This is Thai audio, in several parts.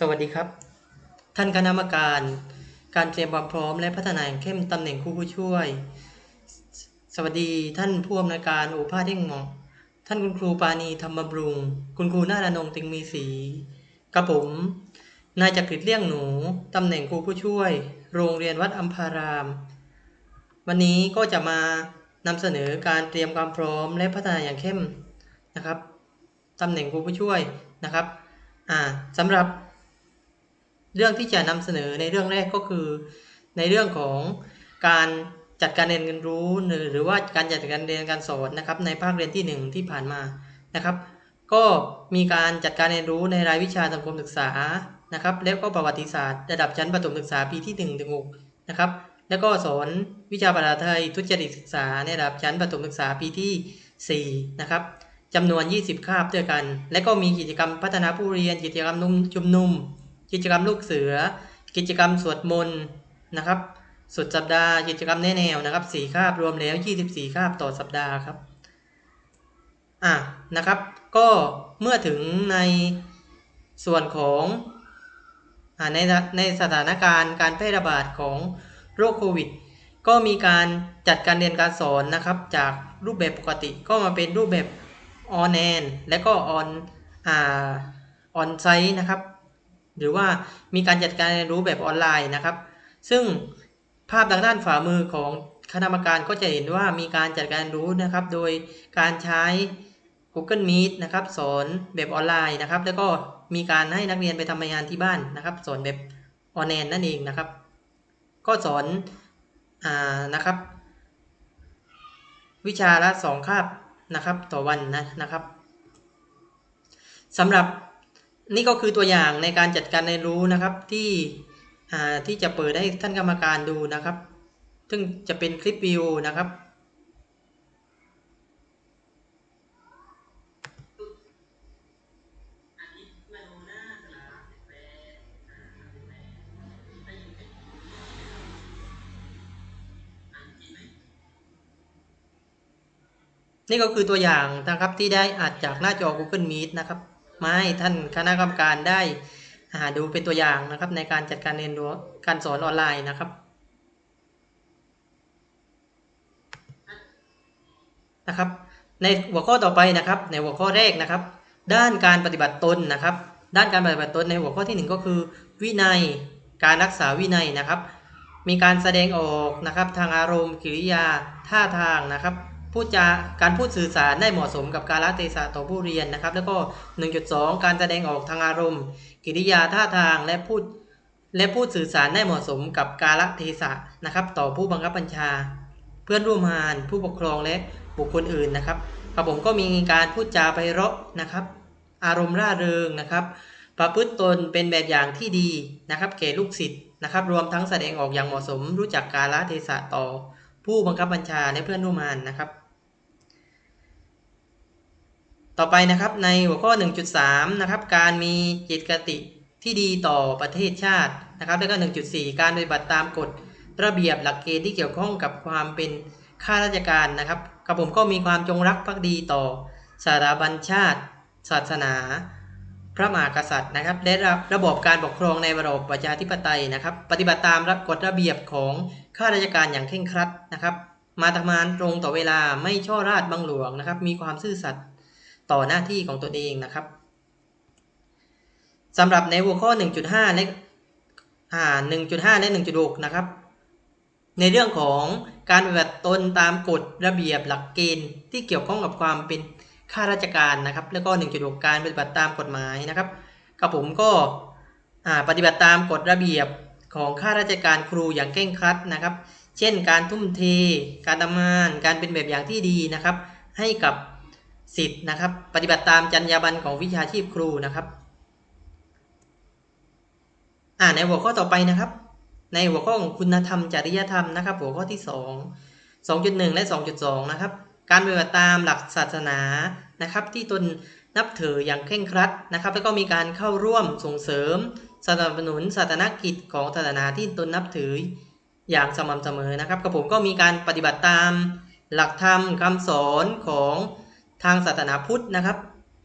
สวัสดีครับ ท่านคณะกรรมการ การเตรียมความพร้อมและพัฒนาอย่างเข้มตำแหน่งครูผู้ช่วย สวัสดีท่านผู้อำนวยการโอภาสเท่งหมาะท่านคุณครูปานีธรรมบรุง คุณครูนาฏนงติงมีศรีกับผม นายจักริดเลี่ยงหนูตำแหน่งครูผู้ช่วย โรงเรียนวัดอัมพาราม วันนี้ก็จะมานำเสนอการเตรียมความพร้อมและพัฒนาอย่างเข้มนะครับตำแหน่งครูผู้ช่วยนะครับอ่าสำหรับ เรื่องที่จะนำเสนอในเรื่องแรกก็คือ ในเรื่องของการจัดการเรียนการรู้หรือหรือว่าการจัดการเรียนการสอนนะครับในภาคเรียนที่ 1 ที่ผ่านมานะครับ ก็มีการจัดการเรียนรู้ในรายวิชาสังคมศึกษานะครับ แล้วก็ประวัติศาสตร์ระดับชั้นประถมศึกษาปีที่1ถึง6นะครับแล้วก็สอนวิชาภาษาไทยทุจริตศึกษาในระดับชั้นประถมศึกษาปีที่ 4 นะครับจำนวน 20 คาบด้วยกัน และก็มีกิจกรรมพัฒนาผู้เรียน กิจกรรมนุ่มชุมนุม กิจกรรมลูกเสือ กิจกรรมสวดมนต์นะครับ สุดสัปดาห์กิจกรรมแนแนวนะครับสี่คาบรวมแล้ว 24คาบต่อสัปดาห์ครับอะนะครับ ก็เมื่อถึงในส่วนของอ่าในในสถานการณ์การแพร่ระบาดของโรคโควิด ก็มีการจัดการเรียนการสอนนะครับ จากรูปแบบปกติก็มาเป็นรูปแบบออนแอนและก็ออนอ่าออนไซต์นะครับ หรือว่ามีการจัดการเรียนรู้แบบออนไลน์นะครับ ซึ่งภาพทางด้านฝ่ามือของคณะกรรมการก็จะเห็นว่ามีการจัดการเรียนรู้นะครับ โดยการใช้ Google Meet นะครับ สอนแบบออนไลน์นะครับ แล้วก็มีการให้นักเรียนไปทำงานที่บ้านนะครับ สอนแบบออนแอนนั่นเองนะครับ ก็สอนอ่านะครับ วิชาละสองคาบนะครับ ต่อวันนะนะครับสำหรับ นี่ก็คือตัวอย่างในการจัดการเรียนรู้นะครับที่ที่จะเปิดให้ท่านกรรมการดูนะครับ ซึ่งจะเป็นคลิปวิวนะครับนี่ก็คือตัวอย่างนะครับที่ได้อัดจากหน้าจอ Google Meet นะครับ มาให้ท่านคณะกรรมการได้หาดูเป็นตัวอย่างนะครับ ในการจัดการเรียนรู้การสอนออนไลน์นะครับนะครับ ในหัวข้อต่อไปนะครับ ในหัวข้อแรกนะครับ ด้านการปฏิบัติตนนะครับ ด้านการปฏิบัติตนในหัวข้อที่หนึ่งก็คือ วินัยการรักษาวินัยนะครับ มีการแสดงออกนะครับ ทางอารมณ์กิริยาท่าทางนะครับ พูดจาการพูดสื่อสารได้เหมาะสมกับกาลเทศะต่อผู้เรียนนะครับ แล้วก็ 1.2 การแสดงออกทางอารมณ์ กิริยาท่าทางและพูดและพูดสื่อสารได้เหมาะสมกับกาลเทศะนะครับ ต่อผู้บังคับบัญชา เพื่อนร่วมงานผู้ปกครองและบุคคลอื่นนะครับครับผมก็มีการพูดจาไพเราะนะครับ อารมณ์ร่าเริงนะครับ ประพฤติตนเป็นแบบอย่างที่ดีนะครับแก่ลูกศิษย์นะครับ รวมทั้งแสดงออกอย่างเหมาะสม รู้จักกาลเทศะต่อ ผู้บังคับบัญชาและเพื่อนร่วมงานนะครับ ต่อไปนะครับในหัวข้อ 1.3 นะครับ การมีจิตกติที่ดีต่อประเทศชาตินะครับแล้วก็ 1.4 การปฏิบัติตามกฎระเบียบหลักเกณฑ์ที่เกี่ยวข้องกับความเป็นข้าราชการนะครับกับผมก็มีความจงรักภักดีต่อสถาบันชาติ ศาสนา พระมหากษัตริย์นะครับและระระบบการปกครองในระบบประชาธิปไตยนะครับ ปฏิบัติตามกฎระเบียบของข้าราชการอย่างเคร่งครัดนะครับ มาทำงานตรงต่อเวลาไม่ช่อราดบังหลวงนะครับ มีความซื่อสัตย์ ต่อหน้าที่ของตนเองนะครับสำหรับในหัวข้อ 1.5 และอ่า1.5 และ 1.6 นะครับ ในเรื่องของการปฏิบัติตนตามกฎระเบียบหลักเกณฑ์ที่เกี่ยวข้องกับความเป็นข้าราชการนะครับ แล้วก็ 1.6 การปฏิบัติตามกฎหมายนะครับกับผมก็ปฏิบัติตามกฎระเบียบของข้าราชการครูอย่างเคร่งครัดนะครับ เช่น การทุ่มเท การทำงาน การเป็นแบบอย่างที่ดีนะครับ ให้กับ สิทธิ์นะครับ ปฏิบัติตามจรรยาบรรณของวิชาชีพครูนะครับอ่าในหัวข้อต่อไปนะครับ ในหัวข้อของคุณธรรมจริยธรรมนะครับ หัวข้อที่ 2 2.1 และ 2.2 นะครับ การปฏิบัติตามหลักศาสนานะครับ ที่ตนนับถืออย่างเคร่งครัดนะครับ แล้วก็มีการเข้าร่วมส่งเสริมสนับสนุนศาสนกิจของศาสนาที่ตนนับถืออย่างสม่ำเสมอนะครับกับผมก็มีการปฏิบัติตามหลักธรรมคำสอนของ ทางศาสนาพุทธนะครับ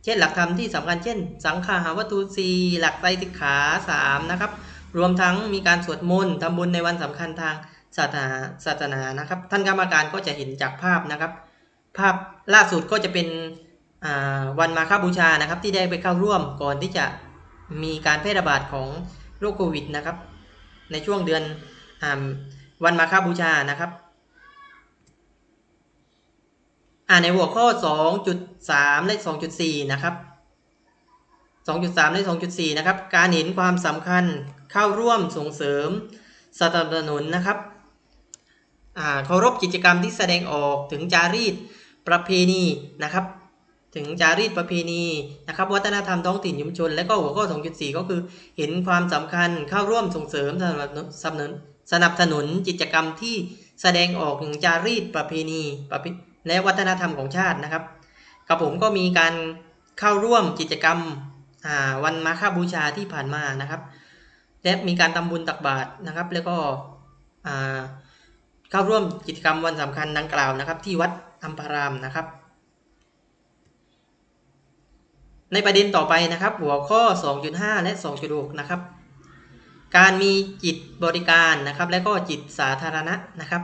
เช่นหลักธรรมที่สำคัญเช่น สังขาหาวัตถุสีหลักไตรสิกขาสามนะครับ รวมทั้งมีการสวดมนต์ทำบุญในวันสำคัญทางศาสนาศาสนานะครับ ท่านกรรมการก็จะเห็นจากภาพนะครับ ภาพล่าสุดก็จะเป็นวันมาฆบูชานะครับ ที่ได้ไปเข้าร่วมก่อนที่จะมีการแพร่ระบาดของโรคโควิดนะครับ ในช่วงเดือนอวันมาฆบูชานะครับ อ่าในหัวข้อ 2.3 และ 2.4 นะครับ 2.3 และ 2.4 นะครับ การเห็นความสำคัญเข้าร่วมส่งเสริมสนับสนุนนะครับอ่าเคารพกิจกรรมที่แสดงออกถึงจารีตประเพณีนะครับ ถึงจารีตประเพณีนะครับ วัฒนธรรมท้องถิ่นชุมชน และก็หัวข้อ 2.4 ก็คือเห็นความสำคัญเข้าร่วมส่งเสริมสนับสนุนสนับสนุนกิจกรรมที่แสดงออกถึงจารีตประเพณีประเพ และวัฒนธรรมของชาตินะครับกับผมก็มีการเข้าร่วมกิจกรรมวันมาฆบูชาที่ผ่านมานะครับ และมีการทำบุญตักบาตรนะครับ แล้วก็เข้าร่วมกิจกรรมวันสำคัญดังกล่าวนะครับ ที่วัดอัมพารามนะครับ ในประเด็นต่อไปนะครับ หัวข้อ 2.5 และ 2.6 นะครับ การมีจิตบริการนะครับ และก็จิตสาธารณะนะครับ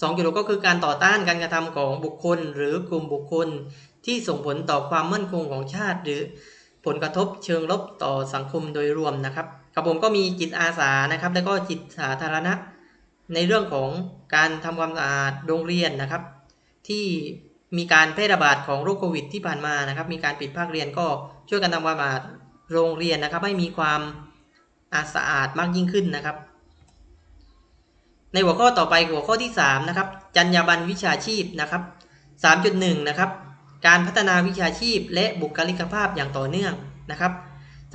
2.6ก็คือการต่อต้านการกระทำของบุคคล หรือกลุ่มบุคคลที่ส่งผลต่อความมั่นคงของชาติ หรือผลกระทบเชิงลบต่อสังคมโดยรวมนะครับกับผมก็มีจิตอาสานะครับ และก็จิตสาธารณะ ในเรื่องของการทำความสะอาดโรงเรียนนะครับ ที่มีการแพร่ระบาดของโรคโควิด ที่ผ่านมานะครับ มีการปิดภาคเรียนก็ช่วยกันทำความสะอาดโรงเรียนนะครับ ให้มีความสะอาดมากยิ่งขึ้นนะครับ ในหัวข้อต่อไปหัวข้อที่3นะครับจรรยาบรรณวิชาชีพนะครับ 3.1 นะครับ การพัฒนาวิชาชีพและบุคลิกภาพอย่างต่อเนื่องนะครับ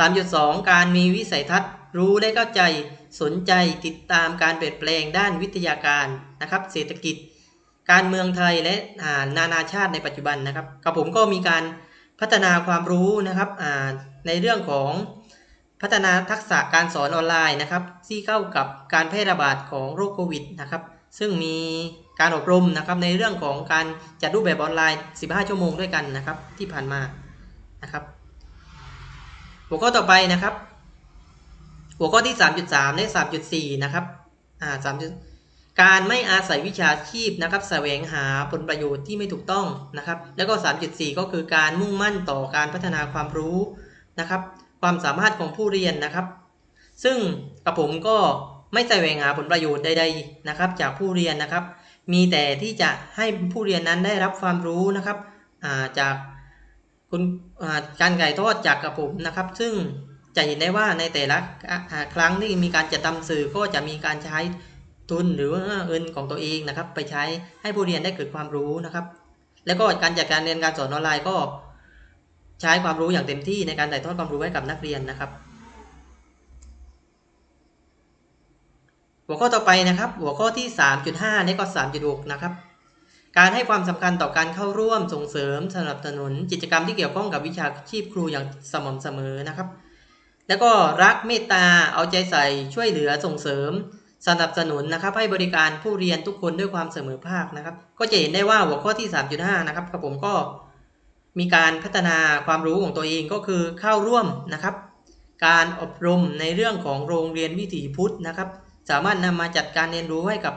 3.2 การมีวิสัยทัศน์ รู้และเข้าใจสนใจติดตามการเปลี่ยนแปลงด้านวิทยาการนะครับ เศรษฐกิจ การเมืองไทยและนานาชาติในปัจจุบันนะครับกับผมก็มีการพัฒนาความรู้นะครับในเรื่องของ พัฒนาทักษะการสอนออนไลน์นะครับที่เข้ากับการแพร่ระบาดของโรคโควิดนะครับซึ่งมีการอบรมนะครับในเรื่องของการจัดรูปแบบออนไลน์ 15 ชั่วโมงด้วยกันนะครับที่ผ่านมานะครับหัวข้อต่อไปนะครับ หัวข้อที่ 3.3 และ 3.4 นะครับอ่า3การไม่อาศัยวิชาชีพนะครับแสวงหาผลประโยชน์ที่ไม่ถูกต้องนะครับ แล้วก็ 3.4 ก็คือการมุ่งมั่นต่อการพัฒนาความรู้นะครับ ความสามารถของผู้เรียนนะครับ ซึ่งกับผมก็ไม่แสวงหาผลประโยชน์ใดๆนะครับ จากผู้เรียนนะครับ มีแต่ที่จะให้ผู้เรียนนั้นได้รับความรู้นะครับจากคุณการไก่ทอดจากกับผมนะครับ ซึ่งจะเห็นได้ว่าในแต่ละครั้งที่มีการจัดทำสื่อก็จะมีการใช้ทุนหรือว่าเงินของตัวเองนะครับ ไปใช้ให้ผู้เรียนได้เกิดความรู้นะครับ แล้วก็การจัดการเรียนการสอนออนไลน์ก็ ใช้ความรู้อย่างเต็มที่ในการถ่ายทอดความรู้ให้กับนักเรียนนะครับ หัวข้อต่อไปนะครับ หัวข้อที่ 3.5และก็3.6นะครับการให้ความสำคัญต่อการเข้าร่วมส่งเสริมสนับสนุนกิจกรรมที่เกี่ยวข้องกับวิชาชีพครูอย่างสม่ำเสมอนะครับ แล้วก็รักเมตตาเอาใจใส่ช่วยเหลือส่งเสริม สนับสนุนนะครับให้บริการผู้เรียนทุกคนด้วยความเสมอภาคนะครับ ก็จะเห็นได้ว่าหัวข้อที่ 3.5 นะครับกับผมก็ มีการพัฒนาความรู้ของตัวเองก็คือเข้าร่วมนะครับ การอบรมในเรื่องของโรงเรียนวิถีพุทธนะครับ สามารถนำมาจัดการเรียนรู้ให้กับ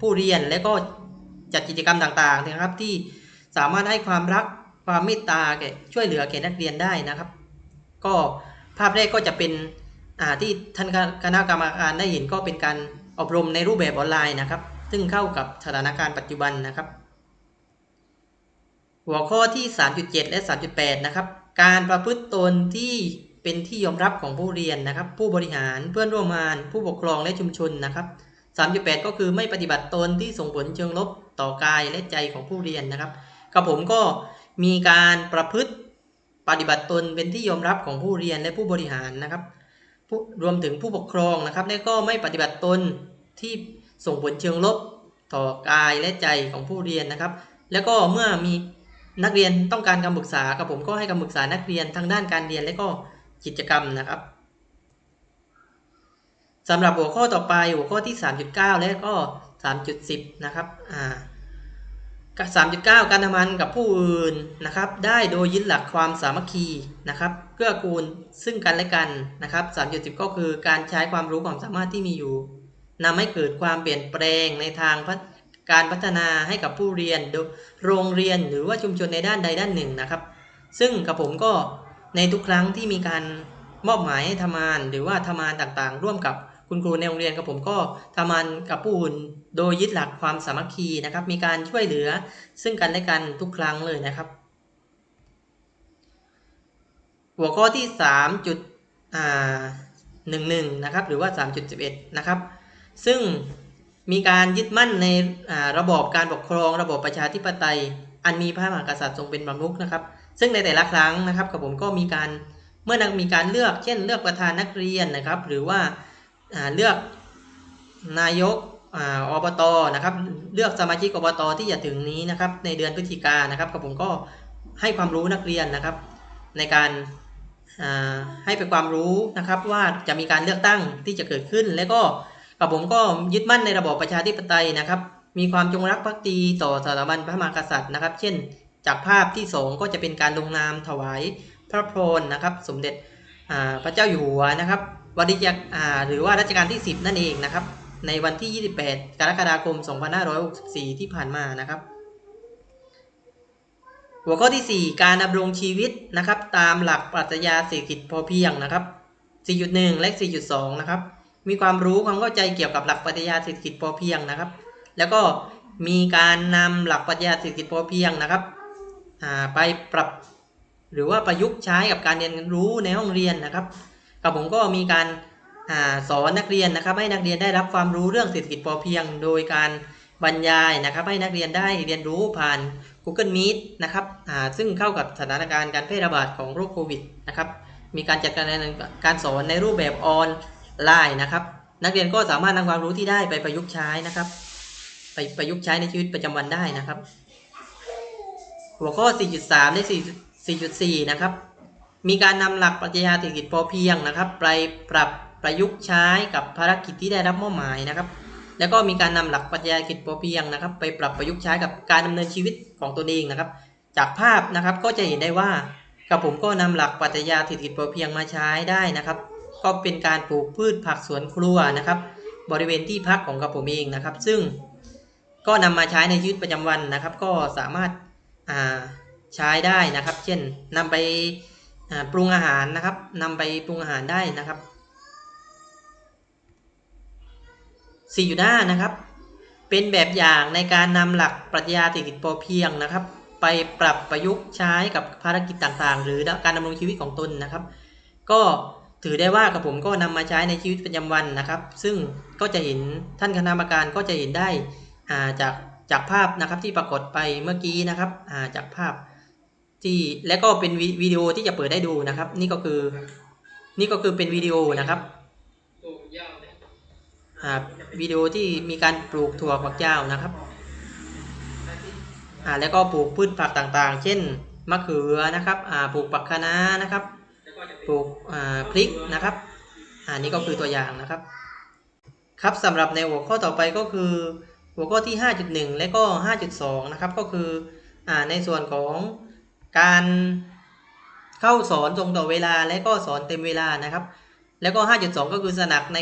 ผู้เรียนและก็จัดกิจกรรมต่างๆนะครับ ที่สามารถให้ความรักความเมตตาแก่ช่วยเหลือแก่นักเรียนได้นะครับ ก็ภาพแรกก็จะเป็นที่ท่านคณะกรรมการได้เห็นก็เป็นการอบรมในรูปแบบออนไลน์นะครับ ซึ่งเข้ากับสถานการณ์ปัจจุบันนะครับ หัวข้อที่ 3.7 และ 3.8 นะครับ การประพฤติตนที่เป็นที่ยอมรับของผู้เรียนนะครับ ผู้บริหารเพื่อนร่วมงาน ผู้ปกครองและชุมชนนะครับ 3.8 ก็คือไม่ปฏิบัติตนที่ส่งผลเชิงลบต่อกายและใจของผู้เรียนนะครับกับผมก็มีการประพฤติปฏิบัติตนเป็นที่ยอมรับของผู้เรียนและผู้บริหารนะครับรวมถึงผู้ปกครองนะครับและก็ไม่ปฏิบัติตนที่ส่งผลเชิงลบต่อกายและใจของผู้เรียนนะครับ แล้วก็เมื่อมี นักเรียนต้องการคำปรึกษากับผมก็ให้คำปรึกษานักเรียนทางด้านการเรียนและก็กิจกรรมนะครับสำหรับหัวข้อต่อไปหัวข้อที่ 3.9 และก็ 3.10 นะครับอ่า3.9 การทำงานกับผู้อื่นนะครับ ได้โดยยึดหลักความสามัคคีนะครับเกื้อกูลซึ่งกันและกันนะครับ 3.10 ก็คือการใช้ความรู้ความสามารถที่มีอยู่นำให้เกิดความเปลี่ยนแปลงในทางพัฒ การพัฒนาให้กับผู้เรียนโรงเรียนหรือว่าชุมชนในด้านใดด้านหนึ่งนะครับ ซึ่งกับผมก็ในทุกครั้งที่มีการมอบหมายให้ทำงานหรือว่าทำงานต่างๆ ร่วมกับคุณครูในโรงเรียนกับผมก็ทำงานกับผู้อื่นโดยยึดหลักความสามัคคีนะครับ มีการช่วยเหลือซึ่งกันและกันทุกครั้งเลยนะครับ หัวข้อที่3จุดหนึ่งหนึ่งนะครับหรือว่า 3.11 นะครับ ซึ่ง มีการยึดมั่นในระบอบการปกครองระบอบประชาธิปไตย อันมีพระมหากษัตริย์ทรงเป็นประมุขนะครับ ซึ่งในแต่ละครั้งนะครับกับผมก็มีการเมื่อนักมีการเลือกเช่น เลือกประธานนักเรียนนะครับ หรือว่าเลือกนายกอบตนะครับ เลือกสมาชิกอบตที่จะถึงนี้นะครับ ในเดือนพฤศจิกายนนะครับกับผมก็ให้ความรู้นักเรียนนะครับ ในการให้เป็นความรู้นะครับว่าจะมีการเลือกตั้งที่จะเกิดขึ้น และก็ กับผมก็ยึดมั่นในระบอบประชาธิปไตยนะครับ มีความจงรักภักดีต่อสถาบันพระมหากษัตริย์นะครับ เช่น จากภาพที่ 2 ก็จะเป็นการลงนามถวายพระพรนะครับ สมเด็จพระเจ้าอยู่หัวนะครับวันที่จะหรือว่ารัชกาลที่ 10 นั่นเองนะครับ ในวันที่ 28 กรกฎาคม 2564 ที่ผ่านมานะครับ หัวข้อที่ 4 การดำรงชีวิตนะครับ ตามหลักปรัชญาเศรษฐกิจพอเพียงนะครับ 4.1 และ 4.2 นะครับ มีความรู้ความเข้าใจเกี่ยวกับหลักปรัชญาเศรษฐกิจพอเพียงนะครับ แล้วก็มีการนำหลักปรัชญาเศรษฐกิจพอเพียงนะครับไปปรับหรือว่าประยุกต์ใช้กับการเรียนรู้ในห้องเรียนนะครับกับผมก็มีการสอนนักเรียนนะครับ ให้นักเรียนได้รับความรู้เรื่องเศรษฐกิจพอเพียง โดยการบรรยายนะครับ ให้นักเรียนได้เรียนรู้ผ่าน Google Meet นะครับซึ่งเข้ากับสถานการณ์การแพร่ระบาดของโรคโควิดนะครับมีการจัดการการสอนในรูปแบบออน ไลน์นะครับ นักเรียนก็สามารถนำความรู้ที่ได้ไปประยุกต์ใช้นะครับ ไปประยุกต์ใช้ในชีวิตประจำวันได้นะครับ หัวข้อ 4.3 และ 4.4 นะครับ มีการนำหลักปรัชญาเศรษฐกิจพอเพียงนะครับไปปรับประยุกต์ใช้กับภารกิจที่ได้รับมอบหมายนะครับ แล้วก็มีการนำหลักปรัชญาเศรษฐกิจพอเพียงนะครับ ไปปรับประยุกต์ใช้กับการดำเนินชีวิตของตนเองนะครับ จากภาพนะครับก็จะเห็นได้ว่ากับผมก็นำหลักปรัชญาเศรษฐกิจพอเพียงมาใช้ได้นะครับ ก็เป็นการปลูกพืชผักสวนครัวนะครับ บริเวณที่พักของกับผมเองนะครับ ซึ่งก็นำมาใช้ในชีวิตประจำวันนะครับ ก็สามารถใช้ได้นะครับ เช่นนำไปปรุงอาหารนะครับนำไปปรุงอาหารได้นะครับ4อยู่หน้านะครับ เป็นแบบอย่างในการนำหลักปรัชญาเศรษฐกิจพอเพียงนะครับ ไปปรับประยุกต์ใช้กับภารกิจต่างๆ หรือการดำรงชีวิตของตนนะครับ ก็ ถือได้ว่ากับผมก็นำมาใช้ในชีวิตประจำวันนะครับ ซึ่งก็จะเห็นท่านคณะกรรมการก็จะเห็นได้จากจากภาพนะครับที่ปรากฏไปเมื่อกี้นะครับจากภาพที่และก็เป็นวิดีโอที่จะเปิดได้ดูนะครับ นี่ก็คือ นี่ก็คือเป็นวิดีโอนะครับวิดีโอที่มีการปลูกถั่วฝักยาวนะครับแล้วก็ปลูกพืชผักต่างๆ เช่นมะเขือนะครับปลูกปักคะน้านะครับ ปลูกพริกนะครับอ่านี่ก็คือตัวอย่างนะครับ ครับสำหรับในหัวข้อต่อไปก็คือ หัวข้อที่ 5.1 และก็ 5.2 นะครับ ก็คืออในส่วนของการเข้าสอนตรงต่อเวลาและก็สอนเต็มเวลานะครับ แล้วก็ 5.2 ก็คือสนักใน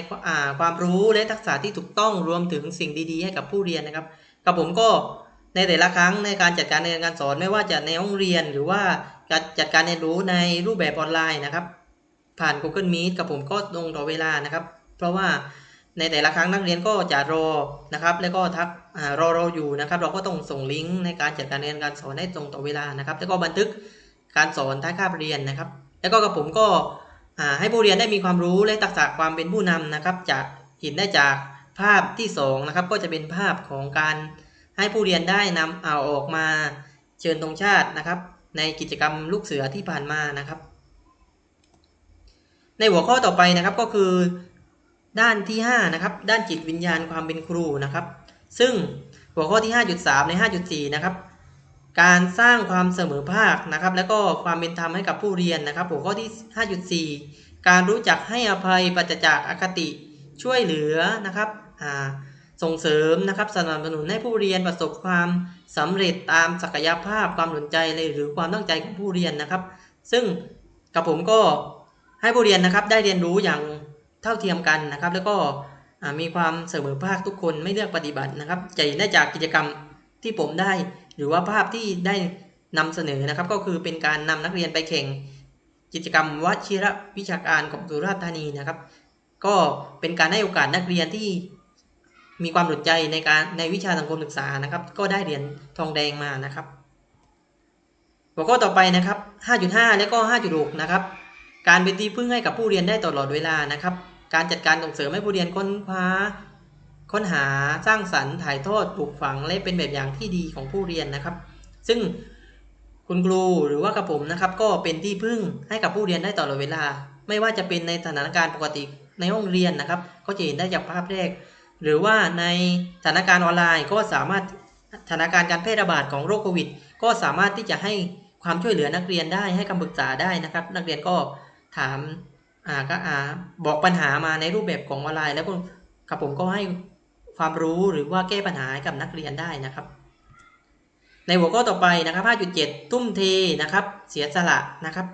ความรู้และทักษะที่ถูกต้องรวมถึงสิ่งดีๆ ให้กับผู้เรียนนะครับกับผมก็ในแต่ละครั้งในการจัดการในการสอนไม่ว่าจะในห้องเรียนหรือว่า การจัดการเรียนรู้ในรูปแบบออนไลน์นะครับ ผ่าน Google Meet กับผมก็ตรงต่อเวลานะครับ เพราะว่าในแต่ละครั้งนักเรียนก็จะรอนะครับ แล้วก็ทักรอเราอยู่นะครับ เราก็ต้องส่งลิงก์ในการจัดการเรียนการสอนให้ตรงต่อเวลานะครับ แล้วก็บันทึกการสอนท้ายคาบเรียนนะครับ แล้วก็กับผมก็ให้ผู้เรียนได้มีความรู้และทักษะความเป็นผู้นำนะครับจะเห็นได้จากภาพที่2นะครับก็จะเป็นภาพของการให้ผู้เรียนได้นำเอาออกมาเชิญธงชาตินะครับ ในกิจกรรมลูกเสือที่ผ่านมานะครับ ในหัวข้อต่อไปนะครับก็คือ ด้านที่5นะครับด้านจิตวิญญาณความเป็นครูนะครับ ซึ่งหัวข้อที่ 5.3 ใน 5.4 นะครับ การสร้างความเสมอภาคนะครับ แล้วก็ความเป็นธรรมให้กับผู้เรียนนะครับ หัวข้อที่ 5.4 การรู้จักให้อภัยปัจจากอคติช่วยเหลือนะครับส่งเสริมนะครับสนับสนุนให้ผู้เรียนประสบความ สำเร็จตามศักยภาพความสนใจเลยหรือความตั้งใจของผู้เรียนนะครับ ซึ่งกับผมก็ให้ผู้เรียนนะครับ ได้เรียนรู้อย่างเท่าเทียมกันนะครับ แล้วก็มีความเสมอภาคทุกคนไม่เลือกปฏิบัตินะครับจะเห็นได้จากกิจกรรมที่ผมได้ หรือว่าภาพที่ได้นำเสนอนะครับ ก็คือเป็นการนำนักเรียนไปแข่งกิจกรรมวชิรวิชาการของสุราษฎร์ธานีนะครับ ก็เป็นการให้โอกาสนักเรียนที่ มีความสนใจในการในวิชาสังคมศึกษานะครับ ก็ได้เหรียญทองแดงมานะครับหัวข้อต่อไปนะครับ 5.5 และก็ 5.6 นะครับ การเป็นที่พึ่งให้กับผู้เรียนได้ตลอดเวลานะครับ การจัดการส่งเสริมให้ผู้เรียนค้นคว้าค้นหาสร้างสรรค์ถ่ายทอดปลูกฝังและเป็นแบบอย่างที่ดีของผู้เรียนนะครับ ซึ่งคุณครูหรือว่ากระผมนะครับ ก็เป็นที่พึ่งให้กับผู้เรียนได้ตลอดเวลา ไม่ว่าจะเป็นในสถานการณ์ปกติในห้องเรียนนะครับ ก็จะเห็นได้จากภาพแรก หรือว่าในสถานการณ์ออนไลน์ก็สามารถสถานการณ์การแพร่ระบาดของโรคโควิด ก็สามารถที่จะให้ความช่วยเหลือนักเรียนได้ให้คำปรึกษาได้นะครับ นักเรียนก็ถามอ่าก็อ่าบอกปัญหามาในรูปแบบของออนไลน์ แล้วก็ครับผมก็ให้ความรู้หรือว่าแก้ปัญหากับนักเรียนได้นะครับ ในหัวข้อต่อไปนะครับ 5.7 ทุ่มเทนะครับ เสียสละนะครับ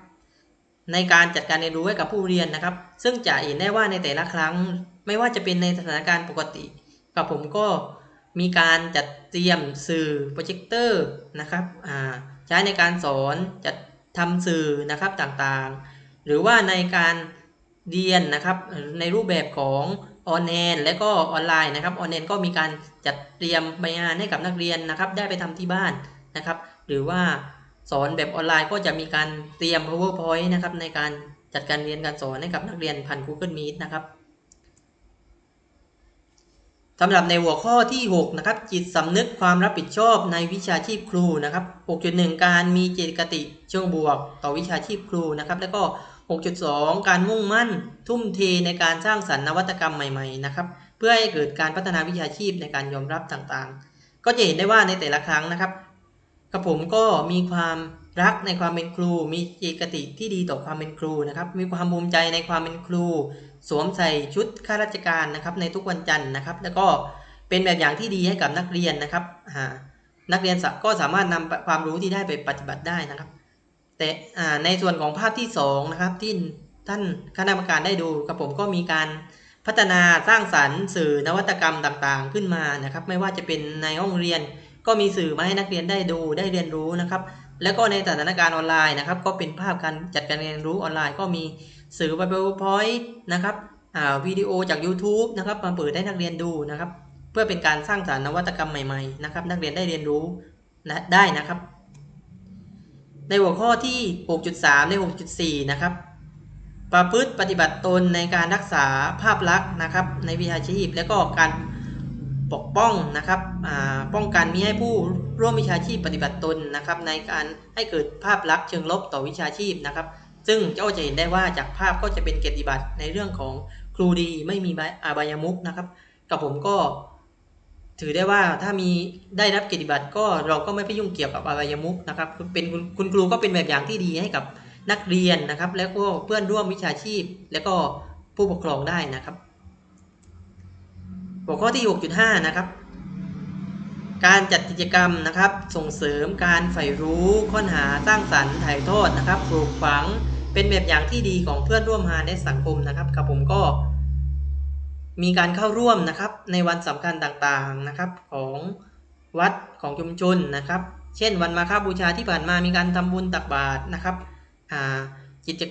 ในการจัดการเรียนรู้ให้กับผู้เรียนนะครับ ซึ่งจะเห็นได้ว่าในแต่ละครั้ง ไม่ว่าจะเป็นในสถานการณ์ปกติกับผมก็มีการจัดเตรียมสื่อโปรเจคเตอร์นะครับอ่าใช้ในการสอนจัดทำสื่อนะครับต่างๆ หรือว่าในการเรียนนะครับในรูปแบบของออนแอนและก็ออนไลน์นะครับออนแอนก็มีการจัดเตรียมใบงานให้กับนักเรียนนะครับ ได้ไปทำที่บ้านนะครับ หรือว่าสอนแบบออนไลน์ก็จะมีการเตรียม powerpoint นะครับในการจัดการเรียนการสอนให้กับนักเรียนผ่าน Google Meet นะครับ สำหรับในหัวข้อที่ 6 นะครับ จิตสำนึกความรับผิดชอบในวิชาชีพครูนะครับ 6.1 การมีเจตคติเชิงบวกต่อวิชาชีพครูนะครับ แล้วก็ 6.2 การมุ่งมั่น ทุ่มเทในการสร้างสรรค์นวัตกรรมใหม่ๆนะครับ เพื่อให้เกิดการพัฒนาวิชาชีพในการยอมรับต่างๆ ก็จะเห็นได้ว่าในแต่ละครั้งนะครับกระผมก็มีความ รักในความเป็นครู มีเจตคติที่ดีต่อความเป็นครูนะครับ มีความภูมิใจในความเป็นครู สวมใส่ชุดข้าราชการนะครับ ในทุกวันจันทร์นะครับ แล้วก็เป็นแบบอย่างที่ดีให้กับนักเรียนนะครับนักเรียนก็สามารถนำความรู้ที่ได้ไปปฏิบัติได้นะครับ แต่ในส่วนของภาพที่2นะครับที่ท่านคณะกรรมการได้ดูกับผมก็มีการพัฒนาสร้างสรรค์สื่อนวัตกรรมต่างๆ ขึ้นมานะครับ ไม่ว่าจะเป็นในห้องเรียนก็มีสื่อมาให้นักเรียนได้ดูได้เรียนรู้นะครับ แล้วก็ในสถานการณ์ออนไลน์นะครับ ก็เป็นภาพการจัดการเรียนรู้ออนไลน์ ก็มีสื่อ PowerPoint นะครับวิดีโอจาก YouTube นะครับมาเปิดให้นักเรียนดูนะครับ เพื่อเป็นการสร้างสรรค์นวัตกรรมใหม่ๆนะครับนักเรียนได้เรียนรู้นะได้นะครับ ในหัวข้อที่ 6.3 ใน 6.4 นะครับประพฤติปฏิบัติตนในการรักษาภาพลักษณ์นะครับในวิชาชีพ และก็การ ปกป้องนะครับป้องกันมิให้ผู้ร่วมวิชาชีพปฏิบัติตนนะครับ ในการให้เกิดภาพลักษณ์เชิงลบต่อวิชาชีพนะครับ ซึ่งเจ้าจะเห็นได้ว่าจากภาพก็จะเป็นเกียรติบัตรในเรื่องของครูดีไม่มีอาบายมุกนะครับ กับผมก็ถือได้ว่าถ้ามีได้รับเกียรติบัตรก็เราก็ไม่ไปยุ่งเกี่ยวกับอาบายมุกนะครับเป็นคุณครูก็เป็นแบบอย่างที่ดีให้กับนักเรียนนะครับ แล้วก็เพื่อนร่วมวิชาชีพ แล้วก็ผู้ปกครองได้นะครับ หัวข้อที่ 6.5 นะครับ การจัดกิจกรรมนะครับ ส่งเสริมการใฝ่รู้ค้นหาสร้างสรรค์ถ่ายทอดนะครับปลูกฝังเป็นแบบอย่างที่ดีของเพื่อนร่วมงานในสังคมนะครับกับผมก็มีการเข้าร่วมนะครับในวันสำคัญต่างๆนะครับของวัดของชุมชนนะครับ เช่นวันมาฆบูชาที่ผ่านมามีการทำบุญตักบาตรนะครับกิจ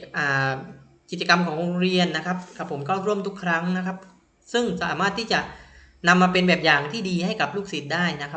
กิจกรรมของโรงเรียนนะครับกับผมก็ร่วมทุกครั้งนะครับ ซึ่งสามารถที่จะ นำมาเป็นแบบอย่างที่ดีให้กับลูกศิษย์ได้นะครับ